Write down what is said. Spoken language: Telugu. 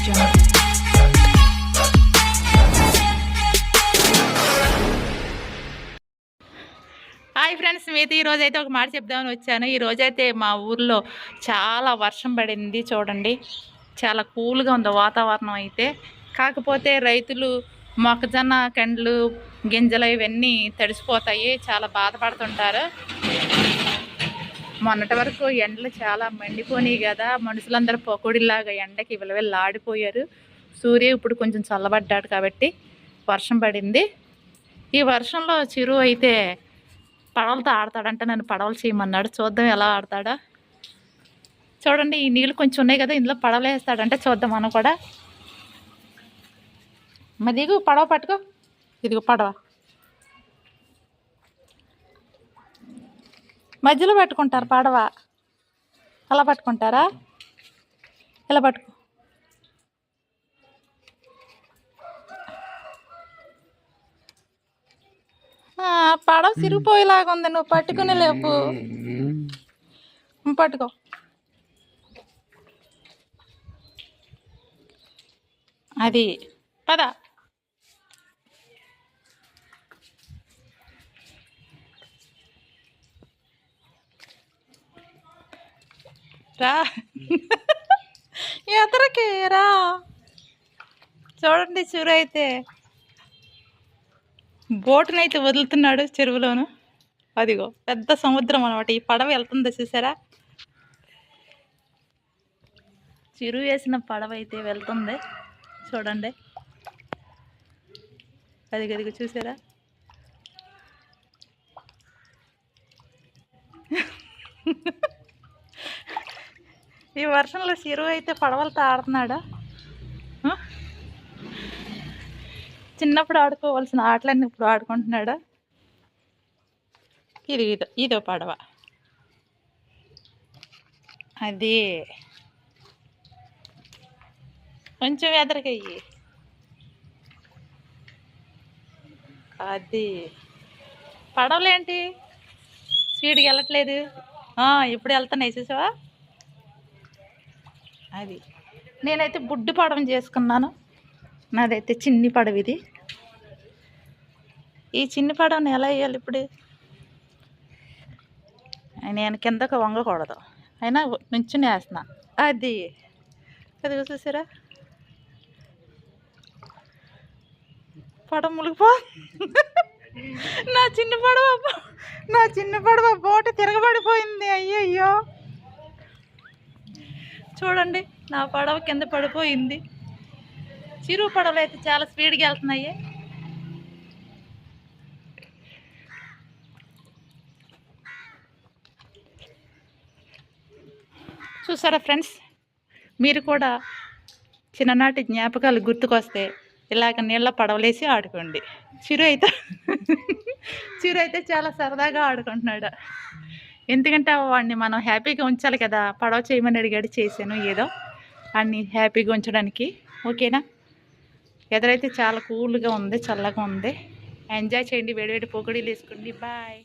హాయ్ ఫ్రెండ్స్ మీతో ఈరోజైతే అయితే ఒక మాట చెప్దామని వచ్చాను. ఈ మా ఊర్లో చాలా వర్షం పడింది చూడండి. చాలా కూల్గా ఉంది వాతావరణం అయితే. కాకపోతే రైతులు మొక్కజొన్న కండ్లు గింజలు ఇవన్నీ తడిసిపోతాయి. చాలా బాధపడుతుంటారు. మొన్నటి వరకు ఎండలు చాలా మండిపోయినాయి కదా. మనుషులందరూ పొకుడిలాగా ఎండకి విలవిల్లా ఆడిపోయారు సూర్య ఇప్పుడు కొంచెం చల్లబడ్డాడు కాబట్టి వర్షం పడింది. ఈ వర్షంలో చిరు అయితే పడవలతో ఆడతాడంట. నన్ను పడవలు చేయమన్నాడు. చూద్దాం ఎలా ఆడతాడా. చూడండి ఈ నీళ్ళు కొంచెం ఉన్నాయి కదా ఇందులో పడవలు వేస్తాడంటే. చూద్దాం మనం కూడా. మరి దిగు పడవ పట్టుకో. ఇదిగో పడవ. మధ్యలో పట్టుకుంటారు పడవ. అలా పట్టుకుంటారా? ఇలా పట్టుకో. పడవ సిరిగిపోయేలాగా ఉంది. నువ్వు పట్టుకుని లేపు. పట్టుకో. అది. పద. రా. ఎదరకి రా. చూడండి చూరు అయితే బోటునైతే వదులుతున్నాడు చెరువులోను. అదిగో పెద్ద సముద్రం అనమాట ఈ పడవ వెళ్తుంది చూసారా? చిరు వేసిన పడవ అయితే వెళ్తుంది. చూడండి. అదిగదిగో చూసారా? ఈ వర్షంలో చిరు అయితే పడవలతో ఆడుతున్నాడా? చిన్నప్పుడు ఆడుకోవాల్సిన ఆటలన్నీ ఇప్పుడు ఆడుకుంటున్నాడా? ఇది ఇదో ఇదో పడవ. అది కొంచెం ఎదరికయ్యి అది పడవలేంటి? స్పీడ్కి వెళ్ళట్లేదు. ఇప్పుడు వెళ్తున్నాయి చూసావా? అది. నేనైతే బుడ్డు పడవ చేసుకున్నాను. నాదైతే చిన్ని పడవ ఇది. ఈ చిన్ని పడవని ఎలా వేయాలి ఇప్పుడు? నేను కిందకు వంగకూడదు. అయినా నుంచుని వేస్తున్నా. అది. అది చూసారా పడవ ములిగిపో నా చిన్న పడవ నా చిన్న పడవ బోట తిరగబడిపోయింది. అయ్యయ్యో. చూడండి నా పడవ కింద పడిపోయింది. చిరు పడవలు అయితే చాలా స్పీడ్గా వెళ్తున్నాయి. చూసారా ఫ్రెండ్స్? మీరు కూడా చిన్ననాటి జ్ఞాపకాలు గుర్తుకొస్తే ఇలాగ నీళ్ళ పడవలేసి ఆడుకోండి. చిరు అయితే చిరు అయితే చాలా సరదాగా ఆడుకుంటున్నాడు. ఎందుకంటే వాడిని మనం హ్యాపీగా ఉంచాలి కదా పడవ చేయమని అడిగాడు చేశాను ఏదో. వాడిని హ్యాపీగా ఉంచడానికి. ఓకేనా? ఎదరైతే చాలా కూల్గా ఉంది చల్లగా ఉంది. ఎంజాయ్ చేయండి వేడివేడి పొగడీలు వేసుకోండి. బాయ్.